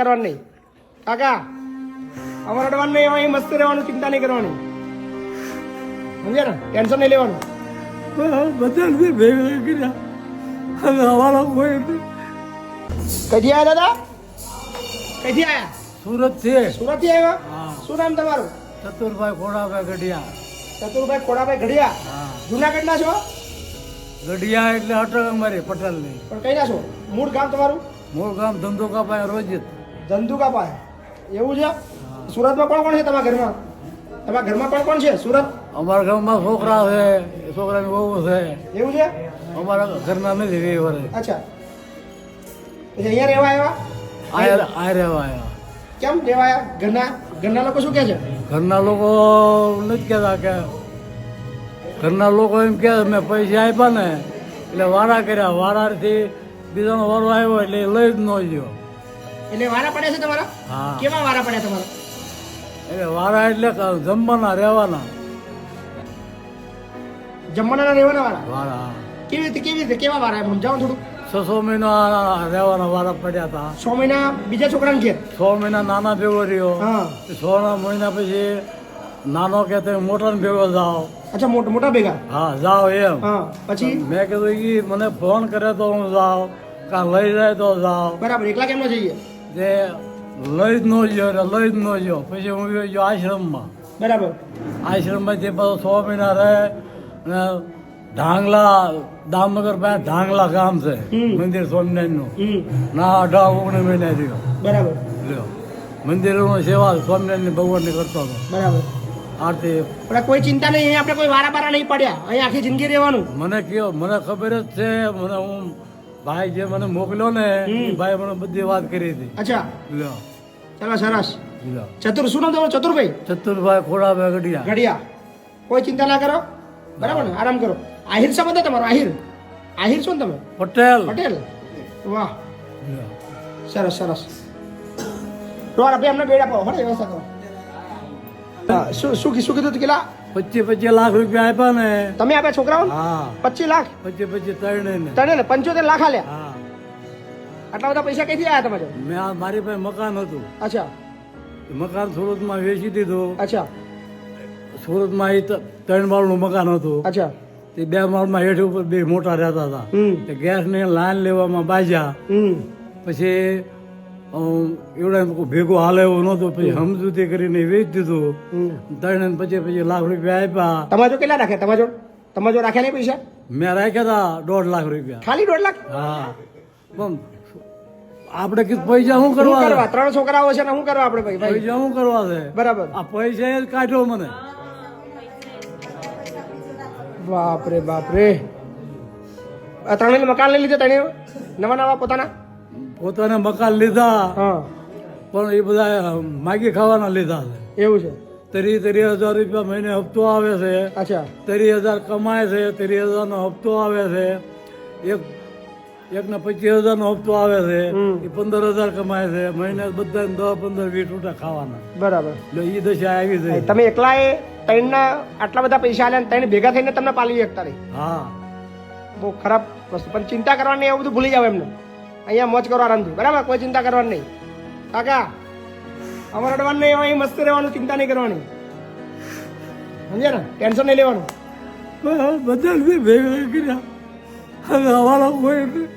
કરવાનું. નહીં કાકા અમારે અડવાનું નહીં અહીં મસ્ત રહેવાનું ચિંતા નહીં કરવાની. સમજ્યા ને? ટેન્શન નહીં લેવાનું. બધા ભેગા કર્યા હવે કોઈ. આવ્યા દાદા? કઈથી આવ્યા સુરત સુરતથી આવ્યા? હા. શું નામ તમારું? ચતુરભાઈ ખોડાભાઈ ગઢિયા. ચતુરભાઈ ખોડાભાઈ ગઢિયા. હા. જુનાગઢના છો? ગઢિયા એટલે અટક અમારી પટેલની. પણ કઈ ના છો? મૂળ ગામ તમારું? મૂળ ગામ ધંધુકાભાઈ રોજિત. ધંધુકા પાય એવું છે? સુરતમાં કોણ કોણ છે તમારા ઘરમાં? તમારા ઘરમાં કોણ કોણ છે? સુરત? અમારા ગામમાં છોકરા છે. છોકરાની બહુ છે. એવું છે? અમારા ઘરના નથી વે વરે અચ્છા. અહીંયા રહેવા આવ્યા? આયર રહેવા આવ્યા. કેમ રહેવા આવ્યા? ઘરના ઘરના લોકો શું કહે છે? ઘરના લોકો નથી કહેતા કે ઘરના લોકો એમ કે મેં પૈસા આપ્યા ને એટલે વારા કર્યા. વારાથી બીજાનો વારો આવ્યો એટલે લઈ જ ન ગયો. એટલે વારા પડ્યા છે તમારા? હા. કેવા વારા પડ્યા તમારા? એટલે વારા એટલે જમવાના રહેવાના. જમવાના રહેવાના વારા? વારા કેવી રીતે કેવી રીતે કેવા વારા સમજાવો થોડું છસો મહિના રહેવાના વારા પડ્યા હતા. સો મહિના બીજા છોકરાને ઘેર? છ મહિના નાના ભેગો રહ્યો. હા. છ મહિના પછી નાનો કે તમે મોટાને ભેગો જાઓ. અચ્છા મોટા મોટા ભેગા? હા જાઓ એમ. હા પછી? મેં કીધું કે મને ફોન કરે તો હું જાઉં. કાં લઈ જાય તો જાઉં. બરાબર એકલા કેમ જઈએ? જે લઈ જ ન એટલે લઈ જ ન ગયો પછી હું ગયો આશ્રમમાં. બરાબર. આશ્રમમાં જે બધો છ મહિના રહે અને ઢાંગલા દામનગર પાસે ઢાંગલા ગામ છે મંદિર સ્વામિનારાયણનું. ના અઢાર ઓગણીસ મહિના રહ્યો બરાબર. લ્યો. મંદિરોની સેવા સ્વામિનારાયણ ભગવાનની કરતો હતો. બરાબર. આરતી. પણ કોઈ ચિંતા નહીં આપણે કોઈ વારા બારા નહીં પડ્યા. અહીં આખી જિંદગી રહેવાનું. મને કયો મને ખબર જ છે મને હું ભાઈ જે મને મોકલ્યો ને ભાઈ મને બધી વાત કરી હતી. અચ્છા. લો. ચલો સરસ. લો. ચતુર શું નામ તમારું? ચતુરભાઈ? ચતુરભાઈ ખોડાભાઈ ગઢિયા. ઘડિયા કોઈ ચિંતા ના કરો. બરાબર ને? આરામ કરો. આહિર સંબંધ તમારો? આહિર. આહિર શું ને તમે? પટેલ. પટેલ. વાહ. સરસ સરસ. તો આપણે અમને બેડા પાવ હો વ્યવસ્થા કરો. શું શું શું કીધું તું કેટલા? પચીસ પચીસ લાખ રૂપિયા આપ્યા ને. તમે આપ્યા છોકરાઓ? હા. પચીસ લાખ? પચીસ પચીસ ત્રણે ત્રણે ને પંચોતેર લાખ આલ્યા? હા. આટલા બધા પૈસા કઈથી આવ્યા તમારે? મેં મારી પાસે મકાન હતું. અચ્છા. મકાન સુરતમાં વેચી દીધું. અચ્છા. સુરતમાં એ ત્રણ માળનું મકાન હતું. અચ્છા. તે બે માળમાં હેઠ ઉપર બે મોટા રહેતા હતા. ગેસ ને લાઈન લેવામાં બાજ્યા. હમ. પછી એવડા ભેગો હાલે એવો નતો પછી સમજૂતી કરીને વેચી દીધું. ત્રણ પછી પછી લાખ રૂપિયા આપ્યા. તમારે કેટલા રાખે તમારે જો રાખ્યા નહીં પૈસા? મેં રાખ્યા હતા દોઢ લાખ રૂપિયા. ખાલી દોઢ લાખ? હા. પણ આપણે કીધું પૈસા શું કરવા ત્રણ છોકરાઓ છે ને શું કરવા આપણે પૈસા શું કરવા છે? બરાબર. આ પૈસા એ જ કાઢ્યો મને. બાપરે બાપરે. ત્રણેય મકાન લઈ લીધે ત્રણેય નવા નવા પોતાના? પોતાને મકાન લીધા. પણ એ બધા માગી ખાવાના લીધા છે. એવું છે. ત્રીસ ત્રીસ હજાર રૂપિયા મહિને હપ્તો આવે છે. અચ્છા. ત્રીસ હજાર કમાય છે ત્રીસ હજારનો હપ્તો આવે છે. એક એક ને પચીસ હજાર નો હપ્તો આવે છે. એ પંદર હજાર કમાય છે. મહિને બધા દસ પંદર વીસ રૂપિયા ખાવાના. બરાબર. એટલે એ દશા આવી છે. તમે એકલાએ ત્રણના આટલા બધા પૈસા આલ્યા ત્રણ ભેગા થઈને તમને પાલી શકતા નહીં હા. બહુ ખરાબ વસ્તુ. પણ ચિંતા કરવાની એવું બધું ભૂલી જાવ એમને. અહીંયા મોજ કરવા આરામથી બરાબર? કોઈ ચિંતા કરવાની નહીં. કાકા અમારે અડવાનું નહીં અહીં મસ્ત રહેવાનું ચિંતા નહીં કરવાની. સમજે ને? ટેન્શન નહીં લેવાનું. બધા ભેગા કર્યા. હવે અમારા કોઈ.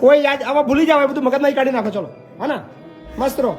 કોઈ યાદ આમાં ભૂલી જાવ એ બધું મગજમાં કાઢી નાખો ચલો. હા ને? મસ્ત રહો.